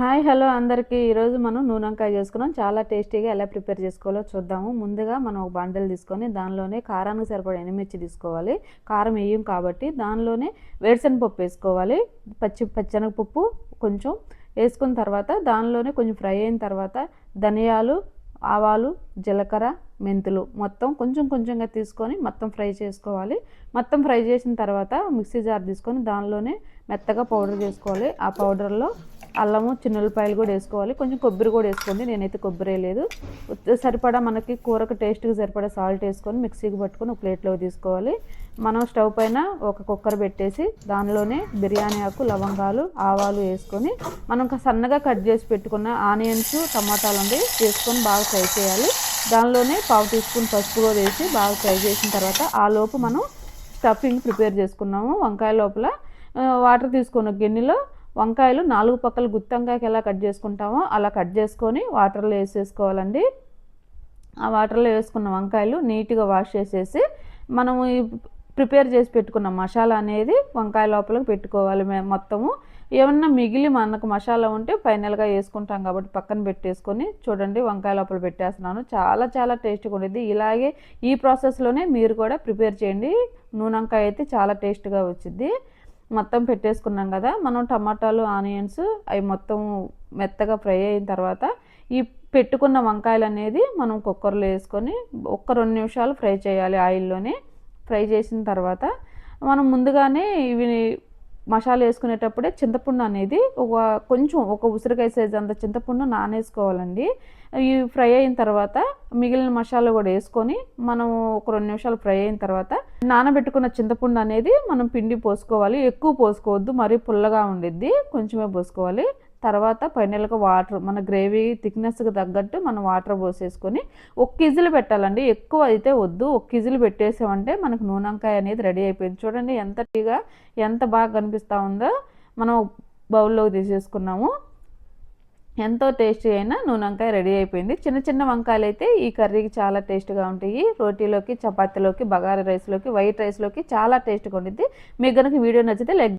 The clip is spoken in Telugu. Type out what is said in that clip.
హాయ్ హలో అందరికీ. ఈరోజు మనం నూనెంకాయ చేసుకున్నాం. చాలా టేస్టీగా ఎలా ప్రిపేర్ చేసుకోవాలో చూద్దాము. ముందుగా మనం ఒక బండలు తీసుకొని దానిలోనే కారానికి సరిపడా ఎనిమిర్చి తీసుకోవాలి. కారం వేయం కాబట్టి దానిలోనే వేరుశనగపప్పు వేసుకోవాలి. పచ్చి పచ్చెనగపప్పు కొంచెం వేసుకున్న తర్వాత దానిలోనే కొంచెం ఫ్రై అయిన తర్వాత ధనియాలు ఆవాలు జీలకర్ర మెంతులు మొత్తం కొంచెం కొంచెంగా తీసుకొని మొత్తం ఫ్రై చేసుకోవాలి. మొత్తం ఫ్రై చేసిన తర్వాత మిక్సీ జార్ తీసుకొని దానిలోనే మెత్తగా పౌడర్ చేసుకోవాలి. ఆ పౌడర్లో అల్లము చిన్నులపాయలు కూడా వేసుకోవాలి. కొంచెం కొబ్బరి కూడా వేసుకోండి. నేనైతే కొబ్బరి లేదు. సరిపడా మనకి కూరకు టేస్ట్కి సరిపడా సాల్ట్ వేసుకొని మిక్సీకి పట్టుకొని ఒక ప్లేట్లో తీసుకోవాలి. మనం స్టవ్ పైన ఒక కుక్కర్ పెట్టేసి దానిలోనే బిర్యానీ ఆకు లవంగాలు ఆవాలు వేసుకొని మనం సన్నగా కట్ చేసి పెట్టుకున్న ఆనియన్స్ టమాటాలు ఉంది వేసుకొని బాగా ఫ్రై చేయాలి. దానిలోనే పావు టీ స్పూన్ పసుపు కూడా వేసి బాగా ఫ్రై చేసిన తర్వాత ఆ లోపు మనం స్టఫింగ్ ప్రిపేర్ చేసుకున్నాము. వంకాయ లోపల వాటర్ తీసుకున్న గిన్నెలో వంకాయలు నాలుగు పక్కలు గుత్తంకాయకి ఎలా కట్ చేసుకుంటామో అలా కట్ చేసుకొని వాటర్లో వేసేసుకోవాలండి. ఆ వాటర్లో వేసుకున్న వంకాయలు నీట్గా వాష్ చేసేసి మనము ప్రిపేర్ చేసి పెట్టుకున్న మసాలా అనేది వంకాయ లోపలికి పెట్టుకోవాలి మేము మొత్తము. ఏమన్నా మిగిలి మనకు మసాలా ఉంటే ఫైనల్గా వేసుకుంటాం కాబట్టి పక్కన పెట్టేసుకొని చూడండి వంకాయ లోపల పెట్టేస్తున్నాను. చాలా చాలా టేస్ట్గా ఉండేది ఇలాగే ఈ ప్రాసెస్లోనే మీరు కూడా ప్రిపేర్ చేయండి. నూనె వంకాయ అయితే చాలా టేస్ట్గా వచ్చింది మొత్తం పెట్టేసుకున్నాం కదా. మనం టమాటాలు ఆనియన్స్ అవి మొత్తం మెత్తగా ఫ్రై అయిన తర్వాత ఈ పెట్టుకున్న వంకాయలు అనేది మనం కుక్కర్లో వేసుకొని ఒక్క రెండు నిమిషాలు ఫ్రై చేయాలి ఆయిల్లోనే. ఫ్రై చేసిన తర్వాత మనం ముందుగానే ఇవి మసాలా వేసుకునేటప్పుడే చింతపండు అనేది ఒక కొంచెం ఒక ఉసిరికాయ సైజ్ అంత చింతపండు నానేసుకోవాలండి. ఇవి ఫ్రై అయిన తర్వాత మిగిలిన మసాలా కూడా వేసుకొని మనం ఒక రెండు నిమిషాలు ఫ్రై అయిన తర్వాత నానబెట్టుకున్న చింతపండు అనేది మనం పిండి పోసుకోవాలి. ఎక్కువ పోసుకోవద్దు. మరీ పుల్లగా ఉండిద్ది. కొంచెమే పోసుకోవాలి. తర్వాత పైనలకు వాటర్ మన గ్రేవీ థిక్నెస్కి తగ్గట్టు మనం వాటర్ పోసేసుకొని ఒక కిజిలు పెట్టాలండి. ఎక్కువ అయితే వద్దు. ఒక కిజిలు పెట్టేసామంటే మనకు నూనెంకాయ అనేది రెడీ అయిపోయింది. చూడండి ఎంత టీగా ఎంత బాగా కనిపిస్తూ ఉందో మనం బౌల్లోకి తీసేసుకున్నాము. ఎంతో టేస్టీ అయినా నూనెంకాయ రెడీ అయిపోయింది. చిన్న చిన్న వంకాయలు అయితే ఈ కర్రీకి చాలా టేస్ట్గా ఉంటాయి. రోటీలోకి చపాతీలోకి బగారా రైస్లోకి వైట్ రైస్లోకి చాలా టేస్ట్గా ఉంటుంది మీకు కనుక వీడియో నచ్చితే లైక్